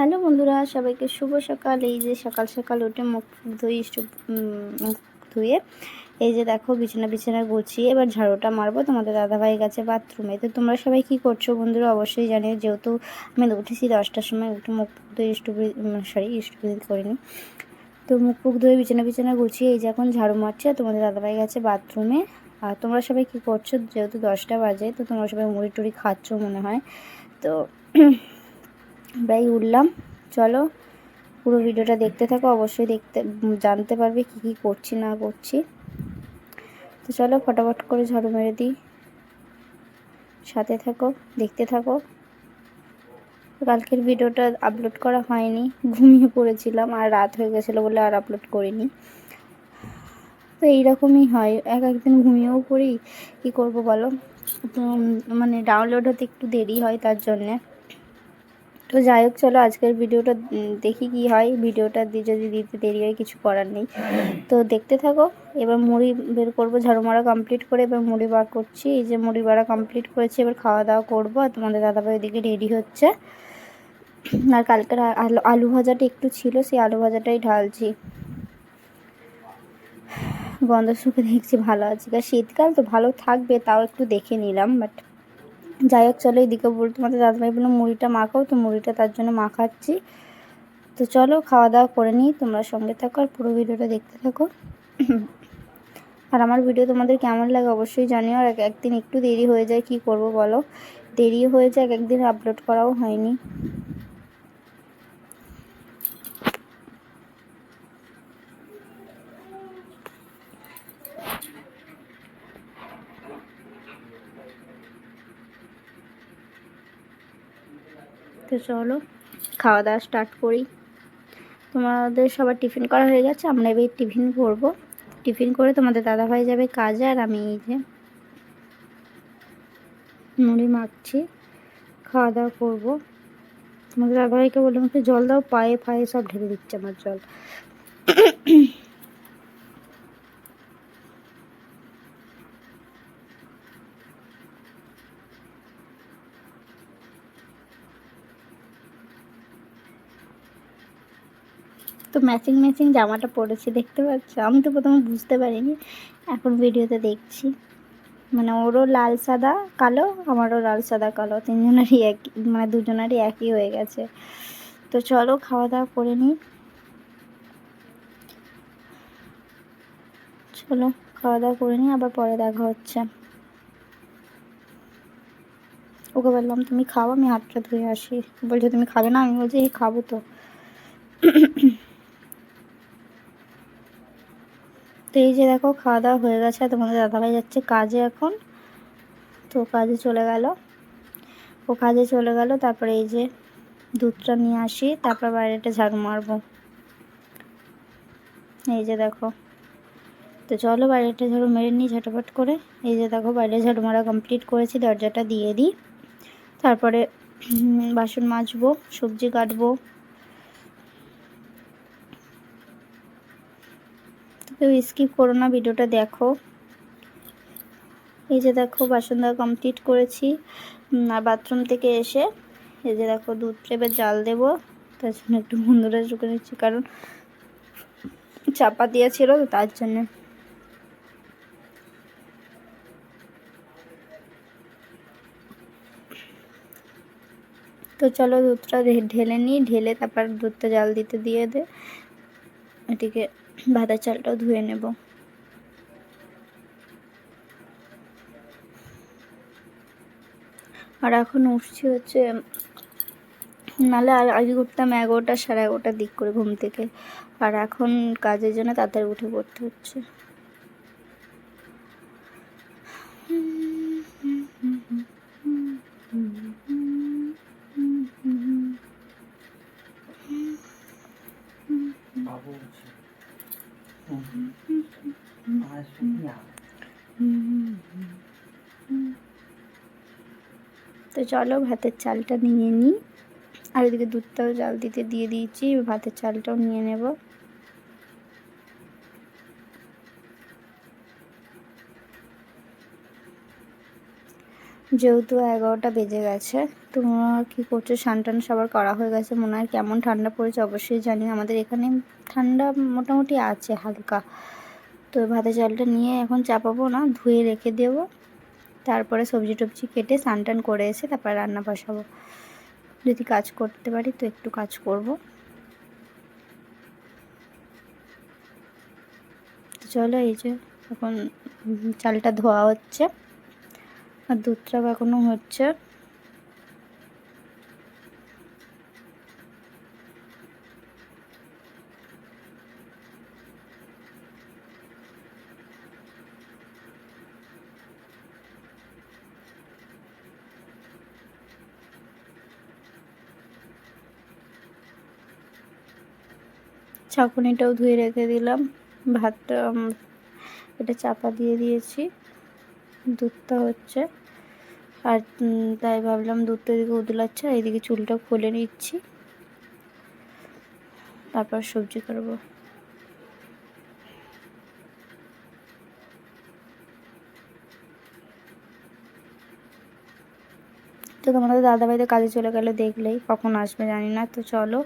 Hello বন্ধুরা, সবাইকে শুভ সকাল। এই যে সকাল সকাল উঠে মুখ ধুই মুখ ধুয়ে, এই যে দেখো বিছানা বিছানা গুছিয়ে এবার ঝাড়ুটা মারবো। তোমাদের দাদাভাই গেছে বাথরুমে তো তোমরা সবাই কি করছ বন্ধুরা? অবশ্যই জানিও, যেহেতু আমি উঠেছি দশটার সময়, উঠে মুখ ধুয়ে স্টুবি সরি স্টুবি করিনি। তো মুখ ফুক ধুয়ে, বিছানা বিছানা গুছিয়ে, এই যে এখন ঝাড়ু মারছে তোমাদের দাদাভাই গেছে বাথরুমে আর তোমরা সবাই কি করছ? যেহেতু দশটা বাজে, তো তোমরা সবাই মুড়ি টুড়ি খাচ্ছ মনে হয়। তো আমরাই উঠলাম। চলো, পুরো ভিডিওটা দেখতে থাকো, অবশ্যই দেখতে, জানতে পারবে কি কি করছি, না করছি। তো চলো, ফটাফট করে ঝাড়ু মেরে দিই। সাথে থাকো, দেখতে থাকো। কালকের ভিডিওটা আপলোড করা হয়নি, ঘুমিয়ে পড়েছিলাম, আর রাত হয়ে গেছিল বলে আর আপলোড করিনি। তো এইরকমই হয়, এক একদিন ঘুমিয়েও পড়ি, কী করব বলো? তো মানে ডাউনলোড হতে একটু দেরি হয় তার জন্যে। তো যাই হোক, চলো আজকের ভিডিওটা দেখি কি হয়। ভিডিওটা যদি দিতে দেরি হয়, কিছু করার নেই। তো দেখতে থাকো, এবার মুড়ি বের করব ঝাড়ু মারা কমপ্লিট করে এবার মুড়ি বার করছি। এই যে মুড়ি বাড়া কমপ্লিট করেছি, এবার খাওয়া দাওয়া করব। আর তোমাদের দাদাভাই ওইদিকে রেডি হচ্ছে। আর কালকের আলু আলু ভাজাটা একটু ছিল, সেই আলু ভাজাটাই ঢালছি। গন্ধ শুকে দেখছি ভালো আছে। শীতকাল তো ভালো থাকবে, তাও একটু দেখে নিলাম বাট যাই হোক, চলো এদিকে বল তোমাদের দাদাভাই বলল, মুড়িটা মাখাও, তো মুড়িটা তার জন্য মাখাচ্ছি। তো চলো, খাওয়া দাওয়া করে নিই, তোমরা সঙ্গে থাকো আর পুরো ভিডিওটা দেখতে থাকো। আর আমার ভিডিও তোমাদের কেমন লাগে অবশ্যই জানিও, আর এক- একদিন একটু দেরি হয়ে যায়, কি করব বলো? দেরি হয়ে যায়, এক একদিন আপলোড করাও হয়নি। তো চলো খাওয়া দাওয়া স্টার্ট করি। তোমাদের সবার টিফিন করা হয়ে গেছে, আমরা এবার টিফিন করব টিফিন করে তোমাদের দাদাভাই যাবে কাজে, আর আমি এই যে মুড়ি মাখছি খাওয়া দাওয়া করব। তোমাদের দাদাভাইকে বললাম একটু জল দাও পায়ে ফায়ে সব ঢেলে দিচ্ছে আমার জল। তো ম্যাচিং ম্যাচিং জামাটা পরেছি, দেখতে পাচ্ছ? আমি তো প্রথমে বুঝতে পারিনি, এখন ভিডিওতে দেখছি। মানে ওরও লাল সাদা কালো, আমারও লাল সাদা কালো। তিনজনেরই একই মানে দুজনেরই একই হয়ে গেছে। তো চলো খাওয়া দাওয়া করে নিই। চলো খাওয়া দাওয়া করে নিই, আবার পরে দেখা হচ্ছে। ওকে বললাম, তুমি খাও, আমি হাতটা ধুয়ে আসি। বলছে, তুমি খাবে না? আমি বলছি, "এই খাব তো। তো এই যে দেখো, খাওয়া দাওয়া হয়ে গেছে তোমাদের দাদাভাই যাচ্ছে কাজে এখন। তো কাজে চলে গেল। ও কাজে চলে গেল, তারপরে এই যে দুধটা নিয়ে আসি, তারপর বাইরেটা ঝাড়ু মারবো। এই যে দেখো। তো চলো বাইরেটা ঝাড়ু মেরে নিই ঝাটাপট করে। এই যে দেখো, বাইরে ঝাড়ু মারা কমপ্লিট করেছি, দরজাটা দিয়ে দিই। তারপরে বাসন মাজবো, সবজি কাটবো। কেউ স্কিপ করো না ভিডিওটা দেখো। এই যে দেখো বাসন দেওয়া কমপ্লিট করেছি আর বাথরুম থেকে এসে এই যে দেখো দুধটা এবার জাল দেবো। তার জন্য একটু বন্ধুরা চুকে নিচ্ছি, কারণ চাপা দেওয়া ছিল, তো তার জন্যে। তো চলো দুধটা ঢেলে নিই, ঢেলে তারপর দুধটা জাল দিতে দিয়ে দে। এদিকে ভাতের চালটাও ধুয়ে নেব। আর এখন উঠছি হচ্ছে, নাহলে আগে উঠতাম এগারোটা সাড়ে এগারোটার দিক করে ঘুম থেকে। আর এখন কাজের জন্য তাড়াতাড়ি উঠে পড়তে হচ্ছে। বাবু তো চলো ভাতের চালটা নিয়ে নিই। আর এদিকে দুধটাও জাল দিতে দিয়ে দিয়েছি ভাতের চালটাও নিয়ে নেব। যেহেতু এগারোটা বেজে গেছে, তোমরা কি করছ? সান টান সবার করা হয়ে গেছে, মনে হয় কেমন ঠান্ডা পড়েছে, অবশ্যই জানি আমাদের এখানে ঠান্ডা মোটামুটি আছে হালকা। তো ভাতের চালটা নিয়ে এখন চাপাবো না, ধুয়ে রেখে দেবো। তারপরে সবজি টবজি কেটে স্নান টান করে এসে তারপরে রান্না বসাবো। যদি কাজ করতে পারি তো একটু কাজ করব। তো চলো এই যে এখন চালটা ধোয়া হচ্ছে। আর দুধটাও এখনও হচ্ছে। ছাঁকুনিটাও ধুয়ে রেখে দিলাম। ভাতটা এটা চাপা দিয়ে দিয়েছি। দুধটা হচ্ছে। আর তাই ভাবলাম দুধটা এদিকে উদলাচ্ছে আর এদিকে চুলটা খুলে নিচ্ছি। তারপর সবজি করব। তো তোমাদের দাদাভাই তো কাজে চলে গেলে দেখলেই, কখন আসবে জানি না, তো চলো।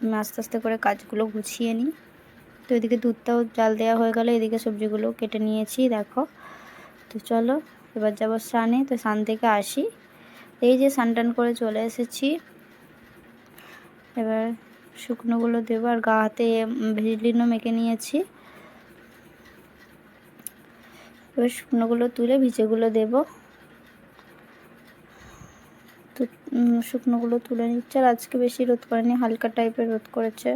আমি আস্তে আস্তে করে কাজগুলো গুছিয়ে নিই। তো এদিকে দুধটাও জাল দেওয়া হয়ে গেলে, এদিকে সবজিগুলো কেটে নিয়েছি, দেখো। তো চলো, এবার যাব স্নানে, তো স্নান থেকে আসি। এই যে স্নান টান করে চলে এসেছি। এবার শুকনোগুলো দেবো, আর গা হাতে ভেজলিনও মেখে নিয়েছি। এবার শুকনোগুলো তুলে ভিজেগুলো দেবো তো উম, শুকনোগুলো তুলে নিচ্ছে। আর আজকে বেশি রোদ করেনি, হালকা টাইপের রোদ করেছে।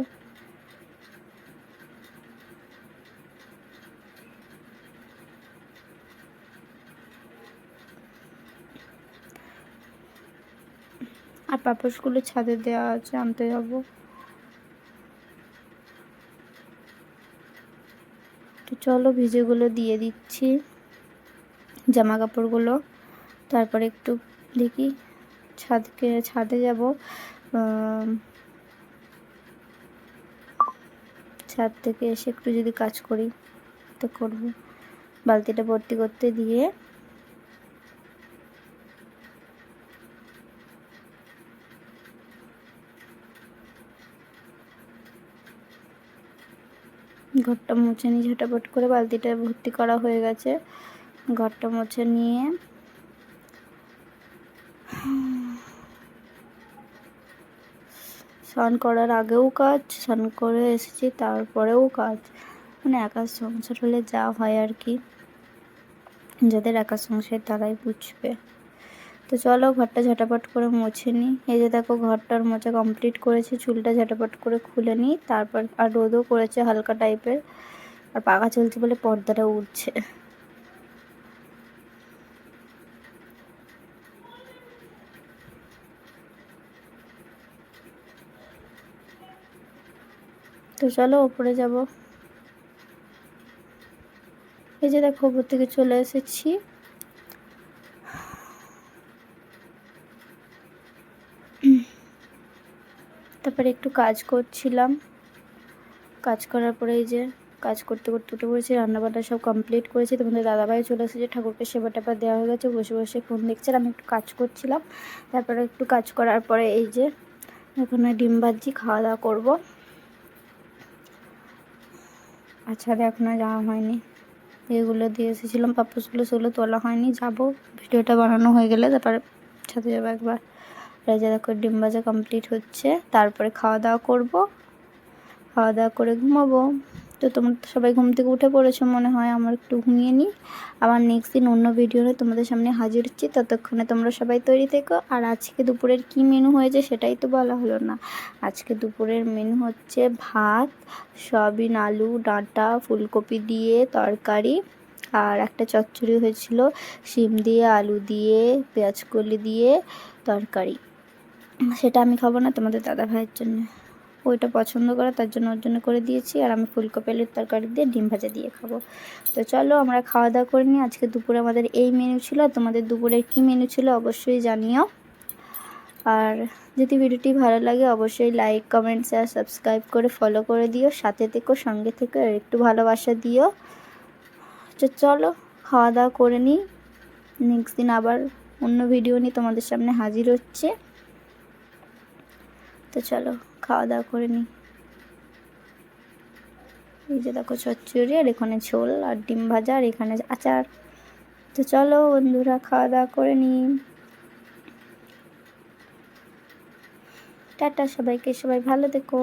আর পাপোশগুলো ছাদে দেওয়া আছে, আনতে যাব। তো চলো ভিজেগুলো দিয়ে দিচ্ছি জামা কাপড়গুলো তারপরে একটু দেখি ছাদকে, ছাদে যাব। ছাদ থেকে এসে একটু যদি কাজ করি, তো করব। বালতিটা ভর্তি করতে দিয়ে ঘরটা মুছে নিয়ে ঝটাপট করে বালতিটা ভর্তি করা হয়ে গেছে। ঘরটা মুছে নিয়ে স্নান করার আগেও কাজ, স্নান করে এসেছি তারপরেও কাজ। মানে একা সংসার হলে যা হয় আর কি। যাদের একা সংসার তারাই বুঝবে। তো চলো ঘরটা ঝটাপট করে মুছে নিই এই যে দেখো ঘরটার মোছা কমপ্লিট করেছি, চুলটা ঝটাপট করে খুলে নিই তারপর আর রোদও করেছে হালকা টাইপের আর পাখা চলছে বলে পর্দাটা উঠছে তো চলো ওপরে যাব। এই যে দেখো ওপর থেকে চলে এসেছি। তারপরে একটু কাজ করছিলাম। কাজ করার পরে এই যে কাজ করতে করতে উঠে পড়েছি, রান্নাবান্না সব কমপ্লিট করেছি। তোমাদের দাদাভাই চলে এসেছে, ঠাকুরকে সেবা টেবা দেওয়া হয়ে গেছে। বসে বসে ফোন দেখছে আমি একটু কাজ করছিলাম। তারপরে একটু কাজ করার পরে এই যে এখন ডিম ভাজি, খাওয়া দাওয়া করব। আচ্ছা এখনও যাওয়া হয়নি। এগুলো দিয়ে এসেছিলাম পাপোসগুলো সেগুলো তোলা হয়নি। যাব, ভিডিওটা বানানো হয়ে গেলে, তারপরে ছাদে যাব একবার। রেজা দেখো, ডিম ভাজা কমপ্লিট হচ্ছে, তারপরে খাওয়া দাওয়া করব। খাওয়া দাওয়া করে ঘুমাবো। তো তোমরা সবাই ঘুম থেকে উঠে পড়েছো, মনে হয় আমার একটু ঘুমিয়ে নিই। আবার নেক্সট দিন অন্য ভিডিও নিয়ে তোমাদের সামনে হাজির হচ্ছি, ততক্ষণে তোমরা সবাই তৈরি থেকো। আর আজকে দুপুরের কি মেনু হয়েছে সেটাই তো বলা হলো না। আজকে দুপুরের মেনু হচ্ছে ভাত, সয়াবিন আলু, ডাঁটা, ফুলকপি দিয়ে তরকারি। আর একটা চচ্চড়ি হয়েছিল, শিম দিয়ে, আলু দিয়ে পেঁয়াজ কলি দিয়ে তরকারি। সেটা আমি খাব না তোমাদের দাদা ভাইয়ের জন্য। ওইটা পছন্দ করে, তার জন্য ওর জন্য করে দিয়েছি। আর আমি ফুলকপি, আলুর তরকারি দিয়ে ডিম ভাজা দিয়ে খাব। তো চলো আমরা খাওয়া দাওয়া করে নিই। আজকে দুপুরে আমাদের এই মেনু ছিল। তোমাদের দুপুরের কী মেনু ছিল অবশ্যই জানিও। আর যদি ভিডিওটি ভালো লাগে, অবশ্যই লাইক কমেন্ট শেয়ার সাবস্ক্রাইব করে ফলো করে দিও। সাথে থেকো, সঙ্গে থেকো, আর একটু ভালোবাসা দিও। তো চলো খাওয়া দাওয়া করে নিই। নেক্সট দিন আবার অন্য ভিডিও নিয়ে তোমাদের সামনে হাজির হচ্ছে। তো চলো। খাওয়া দাওয়া করে নিই। এই যে দেখো চচ্চড়ি, আর এখানে ঝোল, আর ডিম ভাজা, আর এখানে আচার। তো চলো বন্ধুরা, খাওয়া দাওয়া করে নিই। টাটা সবাইকে, সবাই ভালো থেকো।